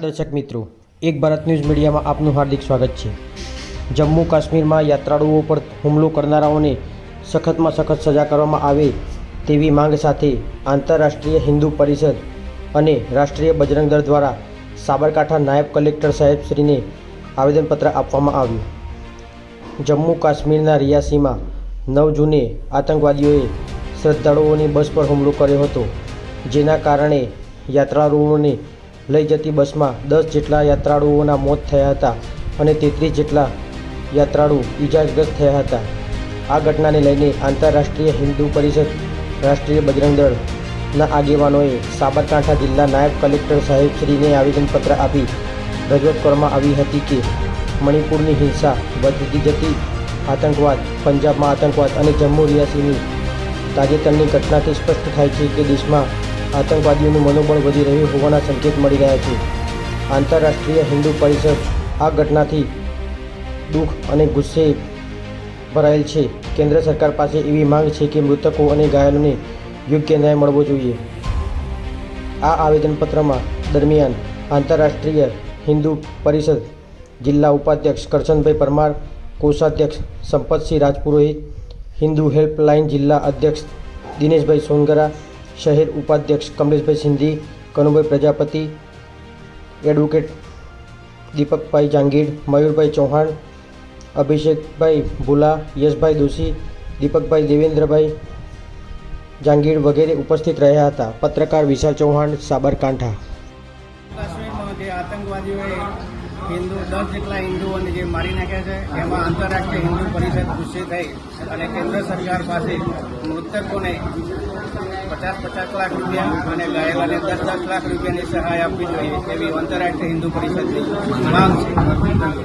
દર્શક મિત્રો, એક ભારત ન્યૂઝ મીડિયામાં આપનું હાર્દિક સ્વાગત છે. જમ્મુ કાશ્મીરમાં યાત્રાળુઓ પર હુમલો કરનારાઓને સખતમાં સખત સજા કરવામાં આવે તેવી માંગ સાથે આંતરરાષ્ટ્રીય હિન્દુ પરિષદ અને રાષ્ટ્રીય બજરંગ દળ દ્વારા સાબરકાંઠા નાયબ કલેક્ટર સાહેબશ્રીને આવેદનપત્ર આપવામાં આવ્યું. જમ્મુ કાશ્મીરના રિયાસીમાં નવ જૂને આતંકવાદીઓએ શ્રદ્ધાળુઓની બસ પર હુમલો કર્યો હતો, જેના કારણે યાત્રાળુઓને લઈ જતી બસમાં દસ જેટલા યાત્રાળુઓના મોત થયા હતા અને તેત્રીસ જેટલા યાત્રાળુ ઇજાગ્રસ્ત થયા હતા. આ ઘટનાને લઈને આંતરરાષ્ટ્રીય હિન્દુ પરિષદ, રાષ્ટ્રીય બજરંગ દળના આગેવાનોએ સાબરકાંઠા જિલ્લા નાયબ કલેક્ટર સાહેબશ્રીને આવેદનપત્ર આપી રજૂઆત કરવામાં આવી હતી કે મણિપુરની હિંસા વધતી જતી આતંકવાદ, પંજાબમાં આતંકવાદ અને જમ્મુ રિયાસીની તાજેતરની ઘટનાથી સ્પષ્ટ થાય છે કે દેશમાં આતંકવાદીઓનું મનોબળ વધી રહ્યું હોવાના સંકેત મળી રહ્યા છે. આંતરરાષ્ટ્રીય હિન્દુ પરિષદ આ ઘટનાથી દુઃખ અને ગુસ્સે ભરાયેલ છે. કેન્દ્ર સરકાર પાસે એવી માંગ છે કે મૃતકો અને ઘાયલોને યોગ્ય ન્યાય મળવો જોઈએ. આ આવેદનપત્રમાં દરમિયાન આંતરરાષ્ટ્રીય હિન્દુ પરિષદ જિલ્લા ઉપાધ્યક્ષ કરશનભાઈ પરમાર, કોષાધ્યક્ષ સંપતસિંહ રાજપુરોહિત, હિન્દુ હેલ્પલાઇન જિલ્લા અધ્યક્ષ દિનેશભાઈ સોનગરા શહેર ઉપાધ્યક્ષ કમલેશભાઈ સિંધી, કનુભાઈ પ્રજાપતિ, એડવોકેટ દીપકભાઈ જાંગીર, મયુરભાઈ ચૌહાણ, અભિષેકભાઈ ભુલા, યશભાઈ દોશી, દીપકભાઈ દેવેન્દ્રભાઈ જાંગીર વગેરે ઉપસ્થિત રહ્યા હતા. પત્રકાર વિશાલ ચૌહાણ, સાબરકાંઠા. હિન્દુ, દસ જેટલા હિન્દુઓને જે મારી નાખ્યા છે, એમાં આંતરરાષ્ટ્રીય હિન્દુ પરિષદ ગુસ્સે થઈ અને કેન્દ્ર સરકાર પાસે મૃતકોને પચાસ પચાસ લાખ રૂપિયા અને ઘાયલોને દસ દસ લાખ રૂપિયાની સહાય આપવી જોઈએ એવી આંતરરાષ્ટ્રીય હિન્દુ પરિષદની માંગ છે.